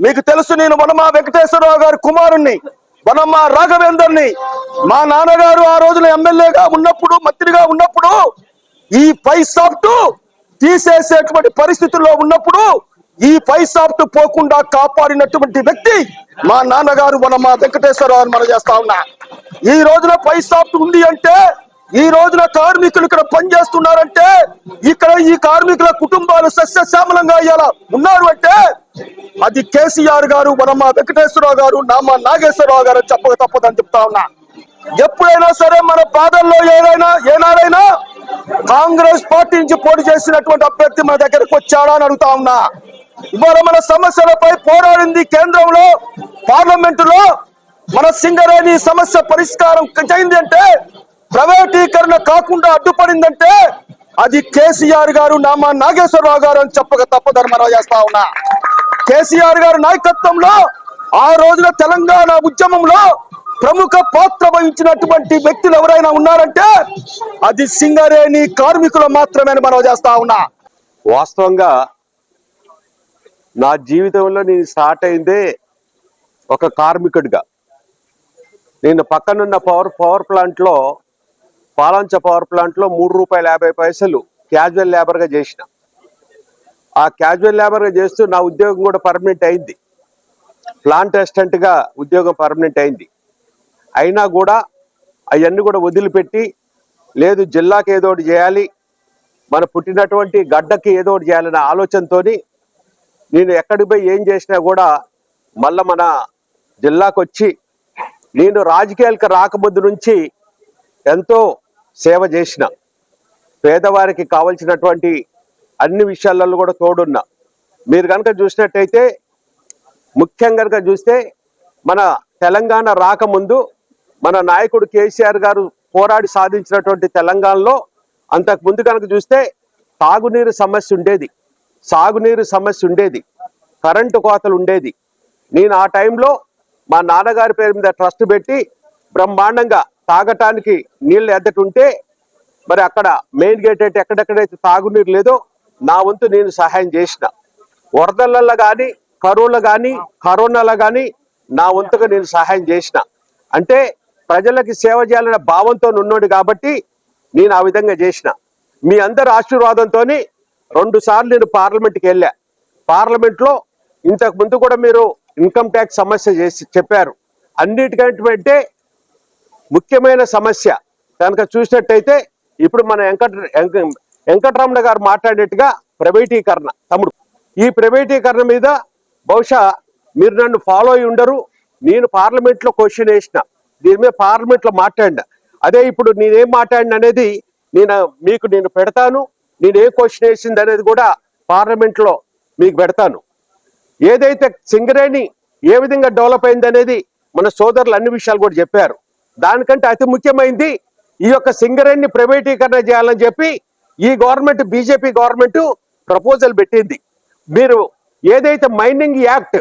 మీకు తెలుసు నేను వనమా వెంకటేశ్వరరావు గారి కుమారుణ్ణి వనమ్మ రాఘవేందర్ని. మా నాన్నగారు ఆ రోజున ఎమ్మెల్యేగా ఉన్నప్పుడు మంత్రిగా ఉన్నప్పుడు ఈ పై సాఫ్ట్ తీసేసేటువంటి పరిస్థితుల్లో ఉన్నప్పుడు ఈ పై సాఫ్ట్ పోకుండా కాపాడినటువంటి వ్యక్తి మా నాన్నగారు వనమ్మ వెంకటేశ్వరరావు అని మనం చేస్తా ఉన్నా. ఈ రోజున పై సాఫ్ట్ ఉంది అంటే ఈ రోజున కార్మికులు ఇక్కడ పనిచేస్తున్నారంటే ఇక్కడ ఈ కార్మికుల కుటుంబాలు సస్యశ్యామలంగా అయ్యాల ఉన్నారు అంటే అది కేసీఆర్ గారు మనమ్మ వెంకటేశ్వరరావు గారు నామ నాగేశ్వరరావు గారు అని చెప్పక తప్పదని చెప్తా ఉన్నా. ఎప్పుడైనా సరే మన బాధల్లో ఏదైనా ఏనాడైనా కాంగ్రెస్ పార్టీ నుంచి పోటీ చేసినటువంటి అభ్యర్థి మన దగ్గరకు వచ్చాడా అని అడుగుతా ఉన్నా. ఇవాళ మన సమస్యలపై పోరాడింది కేంద్రంలో పార్లమెంటులో మన సింగరేణి సమస్య పరిష్కారం చేయింది అంటే ప్రైవేటీకరణ కాకుండా అడ్డుపడిందంటే అది కేసీఆర్ గారు నామా నాగేశ్వరరావు గారు అని చెప్పక తప్పదని మనం చేస్తా ఉన్నా. కేసీఆర్ గారి నాయకత్వంలో ఆ రోజున తెలంగాణ ఉద్యమంలో ప్రముఖ పాత్ర వహించినటువంటి వ్యక్తులు ఎవరైనా ఉన్నారంటే అది సింగరేణి కార్మికులు మాత్రమే మనం చేస్తా ఉన్నా. వాస్తవంగా నా జీవితంలో నేను స్టార్ట్ అయిందే ఒక కార్మికుడిగా. నేను పక్కనున్న పవర్ పవర్ ప్లాంట్లో పాలంచ పవర్ ప్లాంట్లో మూడు రూపాయల యాభై పైసలు క్యాజువల్ లేబర్గా చేసిన. ఆ క్యాజువల్ లేబర్గా చేస్తూ నా ఉద్యోగం కూడా పర్మనెంట్ అయింది. ప్లాంట్ అసిస్టెంట్గా ఉద్యోగం పర్మనెంట్ అయింది. అయినా కూడా అవన్నీ కూడా వదిలిపెట్టి లేదు జిల్లాకి ఏదో ఒకటి చేయాలి మన పుట్టినటువంటి గడ్డకి ఏదో ఒకటి చేయాలనే ఆలోచనతో నేను ఎక్కడికి పోయి ఏం చేసినా కూడా మళ్ళా మన జిల్లాకు వచ్చి నేను రాజకీయాలకు రాకముందు నుంచి ఎంతో సేవ చేసిన పేదవారికి కావలసినటువంటి అన్ని విషయాలలో కూడా తోడున్నా. మీరు కనుక చూసినట్టయితే ముఖ్యంగా కనుక చూస్తే మన తెలంగాణ రాకముందు మన నాయకుడు కేసీఆర్ గారు పోరాడి సాధించినటువంటి తెలంగాణలో అంతకు ముందు కనుక చూస్తే తాగునీరు సమస్య ఉండేది. సాగునీరు సమస్య ఉండేది. కరెంటు కోతలు ఉండేది. నేను ఆ టైంలో మా నాన్నగారి పేరు మీద ట్రస్ట్ పెట్టి బ్రహ్మాండంగా తాగటానికి నీళ్ళు ఎద్దటుంటే మరి అక్కడ మెయిన్ గేట్ అయితే ఎక్కడెక్కడైతే తాగునీరు లేదో నా వంతు నేను సహాయం చేసిన. వరదలలో కానీ కరువులో కానీ కరోనాలో కానీ నా వంతుగా నేను సహాయం చేసిన. అంటే ప్రజలకి సేవ చేయాలనే భావంతో ఉన్నాడు కాబట్టి నేను ఆ విధంగా చేసిన. మీ అందరి ఆశీర్వాదంతో రెండు సార్లు నేను పార్లమెంట్కి వెళ్ళా. పార్లమెంట్లో ఇంతకు ముందు కూడా మీరు ఇన్కమ్ ట్యాక్స్ సమస్య చేసి చెప్పారు. అన్నిటికంటే ముఖ్యమైన సమస్య. కనుక చూసినట్టయితే ఇప్పుడు మన వెంకట వెంకటరమణ గారు మాట్లాడేట్టుగా ప్రైవేటీకరణ తమ్ముడు. ఈ ప్రైవేటీకరణ మీద బహుశా మీరు నన్ను ఫాలో అయి ఉండరు. నేను పార్లమెంట్లో క్వశ్చన్ వేసిన. దీని మీద పార్లమెంట్లో మాట్లాడిన. అదే ఇప్పుడు నేనేం మాట్లాడిన అనేది నేను మీకు నేను పెడతాను. నేను ఏం క్వశ్చన్ వేసింది అనేది కూడా పార్లమెంట్లో మీకు పెడతాను. ఏదైతే సింగరేణి ఏ విధంగా డెవలప్ అయింది అనేది మన సోదరులు అన్ని విషయాలు కూడా చెప్పారు. దానికంటే అతి ముఖ్యమైనది ఈ యొక్క సింగరేణిని ప్రైవేటీకరణ చేయాలని చెప్పి ఈ గవర్నమెంట్ బీజేపీ గవర్నమెంట్ ప్రపోజల్ పెట్టింది. మీరు ఏదైతే మైనింగ్ యాక్ట్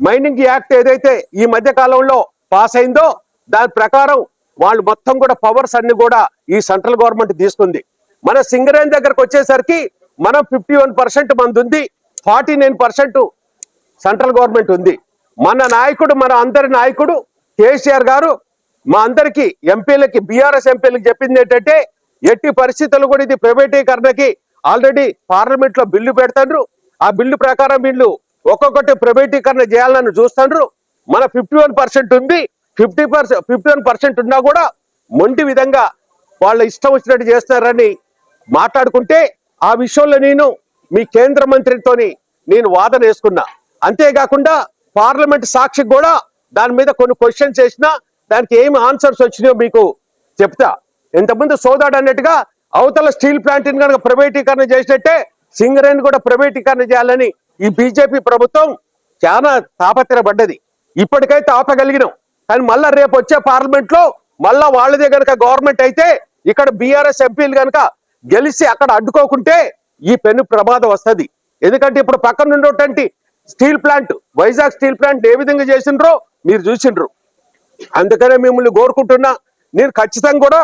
మైనింగ్ యాక్ట్ ఏదైతే ఈ మధ్య కాలంలో పాస్ అయిందో దాని ప్రకారం వాళ్ళు మొత్తం కూడా పవర్స్ అన్ని కూడా ఈ సెంట్రల్ గవర్నమెంట్ తీసుకుంది. మన సింగరేణి దగ్గరకు వచ్చేసరికి మనం ఫిఫ్టీ వన్ పర్సెంట్ మంది ఉంది forty nine percent central government ఉంది. మన నాయకుడు మన అందరి నాయకుడు కేసీఆర్ గారు మా అందరికి ఎంపీలకి బీఆర్ఎస్ ఎంపీలకి చెప్పింది ఏంటంటే ఎట్టి పరిస్థితులు కూడా ఇది ప్రైవేటీకరణకి ఆల్రెడీ పార్లమెంట్లో బిల్లు పెడతాండ్రు. ఆ బిల్లు ప్రకారం వీళ్ళు ఒక్కొక్కటి ప్రైవేటీకరణ చేయాలని చూస్తాండ్రు. మన ఫిఫ్టీ వన్ పర్సెంట్ ఉంది. Fifty percent fifty one percent ఉన్నా కూడా మొండి విధంగా వాళ్ళ ఇష్టం వచ్చినట్టు చేస్తున్నారని మాట్లాడుకుంటే ఆ విషయంలో నేను మీ కేంద్ర మంత్రితోని నేను వాదన వేసుకున్నా. అంతేకాకుండా పార్లమెంట్ సాక్షికి కూడా దాని మీద కొన్ని క్వశ్చన్స్ వేసినా దానికి ఏమి ఆన్సర్స్ వచ్చినాయో మీకు చెప్తా. ఇంతకుముందు సోదాడు అన్నట్టుగా అవతల స్టీల్ ప్లాంట్ని కనుక ప్రైవేటీకరణ చేసినట్టే సింగరేణి కూడా ప్రైవేటీకరణ చేయాలని ఈ బీజేపీ ప్రభుత్వం చాలా తాపత్రపడ్డది ఇప్పటికైతే ఆపగలిగినాం. కానీ మళ్ళా రేపు వచ్చే పార్లమెంట్లో మళ్ళా వాళ్ళదే గనక గవర్నమెంట్ అయితే ఇక్కడ బీఆర్ఎస్ ఎంపీలు గనక గెలిచి అక్కడ అడ్డుకోకుంటే ఈ పెను ప్రమాదం వస్తుంది. ఎందుకంటే ఇప్పుడు పక్కన ఉండేటువంటి steel plant Vizag steel plant ఏ విధంగా చేసిండ్రో మీరు చూసిండ్రు. అందుకనే మిమ్మల్ని కోరుకుంటున్నా. నేను ఖచ్చితంగా కూడా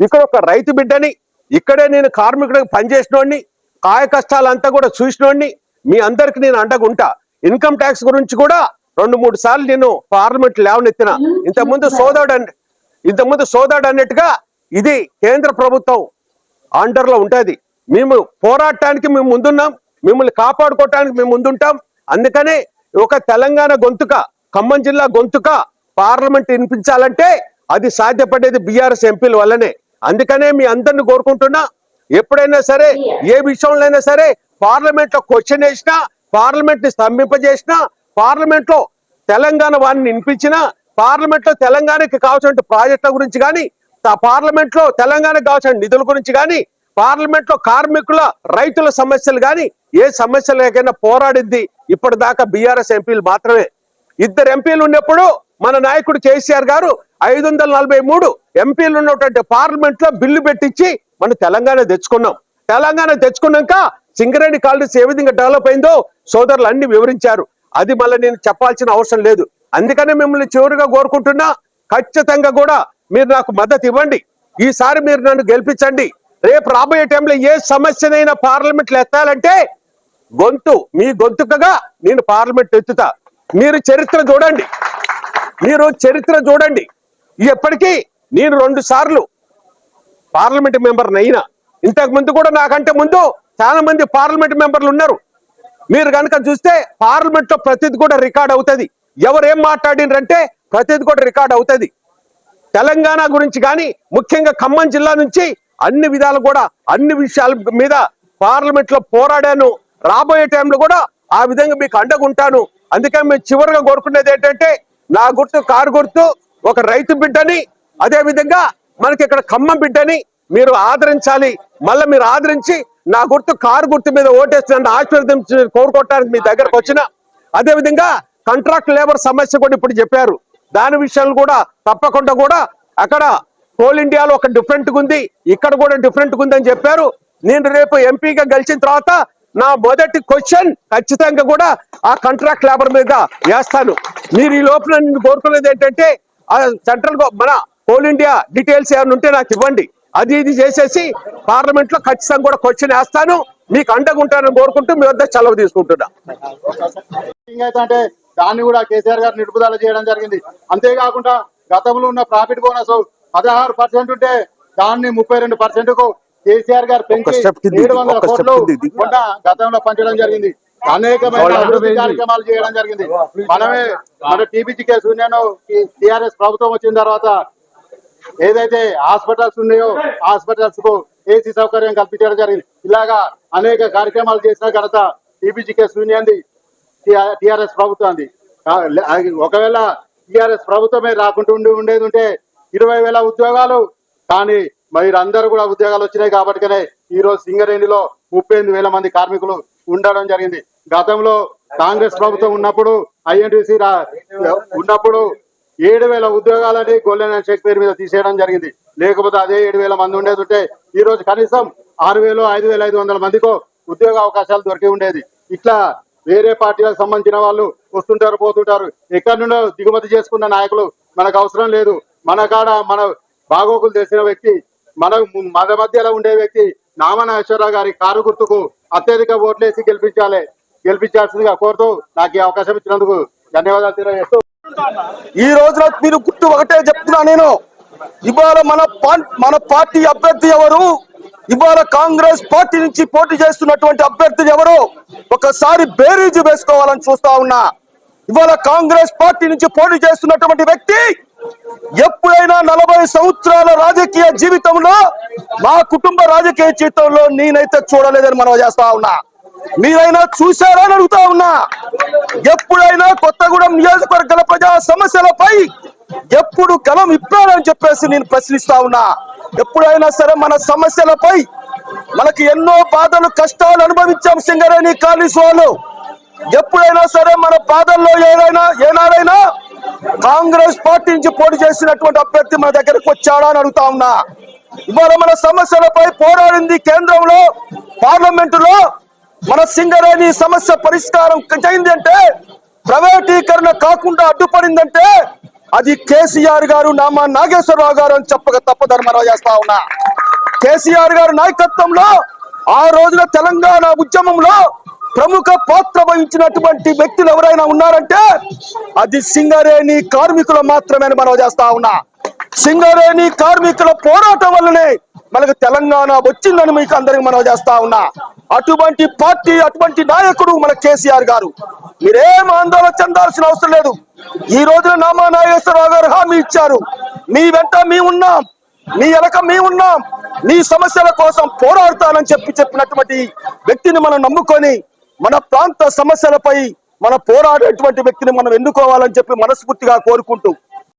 ఇక్కడ ఒక రైతు బిడ్డని ఇక్కడే నేను కార్మికుడికి పనిచేసినోడిని కాయ కష్టాలంతా కూడా చూసినోడిని మీ అందరికి నేను అండగుంటా. ఇన్కమ్ ట్యాక్స్ గురించి కూడా రెండు మూడు సార్లు నేను పార్లమెంట్ లేవనెత్తిన. ఇంతకుముందు సోదాడు అన్- ఇంతకుముందు సోదరుడు అన్నట్టుగా ఇది కేంద్ర ప్రభుత్వం అండర్లో ఉంటుంది. మేము పోరాటానికి మేము ముందున్నాం. మిమ్మల్ని కాపాడుకోవటానికి మేము ముందుంటాం. అందుకనే ఒక తెలంగాణ గొంతుక ఖమ్మం జిల్లా గొంతుక పార్లమెంట్ వినిపించాలంటే అది సాధ్యపడేది బీఆర్ఎస్ ఎంపీల వల్లనే. అందుకనే మీ అందరిని కోరుకుంటున్నా ఎప్పుడైనా సరే ఏ విషయంలో అయినా సరే పార్లమెంట్లో క్వశ్చన్ వేసినా పార్లమెంట్ని స్తంభింపజేసినా పార్లమెంట్లో తెలంగాణ వారిని వినిపించినా పార్లమెంట్లో తెలంగాణకి కావాల్సిన ప్రాజెక్టుల గురించి కానీ పార్లమెంట్లో తెలంగాణకు కావాల్సిన నిధుల గురించి కానీ పార్లమెంట్లో కార్మికుల రైతుల సమస్యలు కానీ ఏ సమస్యలకైనా పోరాడింది ఇప్పటిదాకా బీఆర్ఎస్ ఎంపీలు మాత్రమే. ఇద్దరు ఎంపీలు ఉన్నప్పుడు మన నాయకుడు కేసీఆర్ గారు ఐదు వందల నలభై మూడు ఎంపీలు ఉన్నటువంటి పార్లమెంట్లో బిల్లు పెట్టించి మన తెలంగాణ తెచ్చుకున్నాం. తెలంగాణ తెచ్చుకున్నాక సింగరేణి కాలనీస్ ఏ విధంగా డెవలప్ అయిందో సోదరులు అన్ని వివరించారు. అది మళ్ళీ నేను చెప్పాల్సిన అవసరం లేదు. అందుకనే మిమ్మల్ని చివరిగా కోరుకుంటున్నా ఖచ్చితంగా కూడా మీరు నాకు మద్దతు ఇవ్వండి. ఈసారి మీరు నన్ను గెలిపించండి. రేపు రాబోయే టైంలో ఏ సమస్యనైనా పార్లమెంట్లో ఎత్తాలంటే గొంతు మీ గొంతుకగా నేను పార్లమెంట్ ఎత్తుతా. మీరు చరిత్ర చూడండి. మీరు చరిత్ర చూడండి. ఎప్పటికీ నేను రెండు సార్లు పార్లమెంట్ మెంబర్ అయినా ఇంతకు ముందు కూడా నాకంటే ముందు చాలా మంది పార్లమెంట్ మెంబర్లు ఉన్నారు. మీరు కనుక చూస్తే పార్లమెంట్లో ప్రతిది కూడా రికార్డ్ అవుతుంది. ఎవరు ఏం మాట్లాడినారంటే ప్రతిది కూడా రికార్డ్ అవుతుంది. తెలంగాణ గురించి కానీ ముఖ్యంగా ఖమ్మం జిల్లా నుంచి అన్ని విధాలు కూడా అన్ని విషయాల మీద పార్లమెంట్లో పోరాడాను. రాబోయే టైంలో కూడా ఆ విధంగా మీకు అండగుంటాను. అందుకని మేము చివరిగా కోరుకునేది ఏంటంటే నా గుర్తు కారు గుర్తు ఒక రైతు బిడ్డని అదే విధంగా మనకి ఇక్కడ ఖమ్మం బిడ్డని మీరు ఆదరించాలి. మళ్ళీ మీరు ఆదరించి నా గుర్తు కారు గుర్తు మీద ఓటేస్తుందని ఆశీర్వదించి కోరుకోవటానికి మీ దగ్గరకు వచ్చిన అదే విధంగా కాంట్రాక్ట్ లేబర్ సమస్య కూడా ఇప్పుడు చెప్పారు. దాని విషయాలు కూడా తప్పకుండా కూడా అక్కడ కోల్ ఇండియాలో ఒక డిఫరెంట్ ఉంది. ఇక్కడ కూడా డిఫరెంట్ ఉంది అని చెప్పారు. నేను రేపు ఎంపీగా గెలిచిన తర్వాత నా మొదటి క్వశ్చన్ ఖచ్చితంగా కూడా ఆ కాంట్రాక్ట్ లేబర్ మీద వేస్తాను. మీరు ఈ లోపల నేను కోరుకునేది ఏంటంటే సెంట్రల్ మన కోల్ ఇండియా డీటెయిల్స్ ఏమైనా ఉంటే నాకు ఇవ్వండి. అది ఇది చేసేసి పార్లమెంట్లో ఖచ్చితంగా కూడా క్వశ్చన్ వేస్తాను. మీకు అండగా ఉంటానని కోరుకుంటూ మీ వద్ద సెలవు తీసుకుంటున్నా. అంటే దాన్ని కూడా కేసీఆర్ గారు నిలుపుదల చేయడం జరిగింది. అంతేకాకుండా గతంలో ఉన్న ప్రాఫిట్ బోనస్ పదహారు పర్సెంట్ ఉంటే దాన్ని ముప్పై రెండు పర్సెంట్కు కేసీఆర్ గారు పెంచి ఏడు వందల కోట్లు గతంలో పంచడం జరిగింది. అనేకమైన అభివృద్ధి కార్యక్రమాలు చేయడం జరిగింది. మనమే మన టీబీజీకే శూన్యను టిఆర్ఎస్ ప్రభుత్వం వచ్చిన తర్వాత ఏదైతే హాస్పిటల్స్ ఉన్నాయో హాస్పిటల్స్కు ఏసీ సౌకర్యం కల్పించడం జరిగింది. ఇలాగా అనేక కార్యక్రమాలు చేసిన ఘనత టీబీజీకే శూన్యంది టిఆర్ఎస్ ప్రభుత్వాన్ని ఒకవేళ టిఆర్ఎస్ ప్రభుత్వమే రాకుండా ఉండి ఉండేది ఉంటే ఇరవై వేల ఉద్యోగాలు కానీ మరి అందరూ కూడా ఉద్యోగాలు వచ్చినాయి కాబట్టినే ఈ రోజు సింగరేణిలో ముప్పై ఎనిమిది వేల మంది కార్మికులు ఉండడం జరిగింది. గతంలో కాంగ్రెస్ ప్రభుత్వం ఉన్నప్పుడు ఐఎన్టీసీ ఉన్నప్పుడు ఏడు వేల ఉద్యోగాలని గోల్డెన్ షేక్ పేరు మీద తీసేయడం జరిగింది. లేకపోతే అదే ఏడు వేల మంది ఉండేది ఉంటే ఈ రోజు కనీసం ఆరు వేలు ఐదు వేల ఐదు వందల మందికో ఉద్యోగ అవకాశాలు దొరికి ఉండేది. ఇట్లా వేరే పార్టీలకు సంబంధించిన వాళ్ళు వస్తుంటారు పోతుంటారు. ఎక్కడి నుండో దిగుమతి చేసుకున్న నాయకులు మనకు అవసరం లేదు. మన కాడ మన బాగోకులు తెలిసిన వ్యక్తి మన మన మధ్యలో ఉండే వ్యక్తి నామనాగేశ్వరరావు గారి కారు గుర్తుకు అత్యధిక ఓట్లేసి గెలిపించాలి. గెలిపించాల్సిందిగా కోరుతూ నాకు ఈ అవకాశం ఇచ్చినందుకు ధన్యవాదాలు తెలియజేస్తూ ఈ రోజున మీరు గుర్తు ఒకటే చెప్తున్నా నేను. ఇవాళ మన మన పార్టీ అభ్యర్థి ఎవరు? ఇవాళ కాంగ్రెస్ పార్టీ నుంచి పోటీ చేస్తున్నటువంటి అభ్యర్థులు ఎవరు? ఒకసారి బేరీజు వేసుకోవాలని చూస్తా ఉన్నా. ఇవాళ కాంగ్రెస్ పార్టీ నుంచి పోటీ చేస్తున్నటువంటి వ్యక్తి ఎప్పుడైనా నలభై సంవత్సరాల రాజకీయ జీవితంలో మా కుటుంబ రాజకీయ జీవితంలో నేనైతే చూడలేదని మనం చేస్తా ఉన్నా. మీరైనా చూశారా అని అడుగుతా ఉన్నా. ఎప్పుడైనా కొత్తగూడెం నియోజకవర్గాల ప్రజా సమస్యలపై ఎప్పుడు కలం ఇప్పారని చెప్పేసి నేను ప్రశ్నిస్తా ఉన్నా. ఎప్పుడైనా సరే మన సమస్యలపై మనకి ఎన్నో బాధలు కష్టాలు అనుభవించాం సింగరేణి కాలనీస్ ఎప్పుడైనా సరే మన బాధల్లో ఏదైనా ఏనాడైనా కాంగ్రెస్ పార్టీ నుంచి పోటీ చేసినటువంటి అభ్యర్థి మన దగ్గరకు వచ్చాడా అని అడుగుతా ఉన్నా. ఇవాళ మన సమస్యలపై పోరాడింది కేంద్రంలో పార్లమెంటులో మన సింగరేణి సమస్య పరిష్కారం చేయింది అంటే ప్రైవేటీకరణ కాకుండా అడ్డుపడిందంటే అది కేసీఆర్ గారు నామా నాగేశ్వరరావు గారు అని చెప్పక తప్పదని మనం చేస్తా ఉన్నా. కేసీఆర్ గారు నాయకత్వంలో ఆ రోజున తెలంగాణ ఉద్యమంలో ప్రముఖ పాత్ర వహించినటువంటి వ్యక్తులు ఎవరైనా ఉన్నారంటే అది సింగరేణి కార్మికులు మాత్రమే మనం చేస్తా ఉన్నా. సింగరేణి కార్మికుల పోరాటం వల్లనే మనకు తెలంగాణ వచ్చిందని మీకు అందరికి మనం చేస్తా ఉన్నా. అటువంటి పార్టీ అటువంటి నాయకుడు మన కేసీఆర్ గారు. మీరేం ఆందోళన చెందాల్సిన అవసరం లేదు. ఈ రోజున నామా నాగేశ్వరరావు గారు హామీ ఇచ్చారు. మీ వెంట మీ ఉన్నాం. మీ వెనక మీ ఉన్నాం. మీ సమస్యల కోసం పోరాడతానని చెప్పి చెప్పినటువంటి వ్యక్తిని మనం నమ్ముకొని మన ప్రాంత సమస్యలపై మన పోరాడేటువంటి వ్యక్తిని మనం ఎన్నుకోవాలని చెప్పి మనస్ఫూర్తిగా కోరుకుంటూ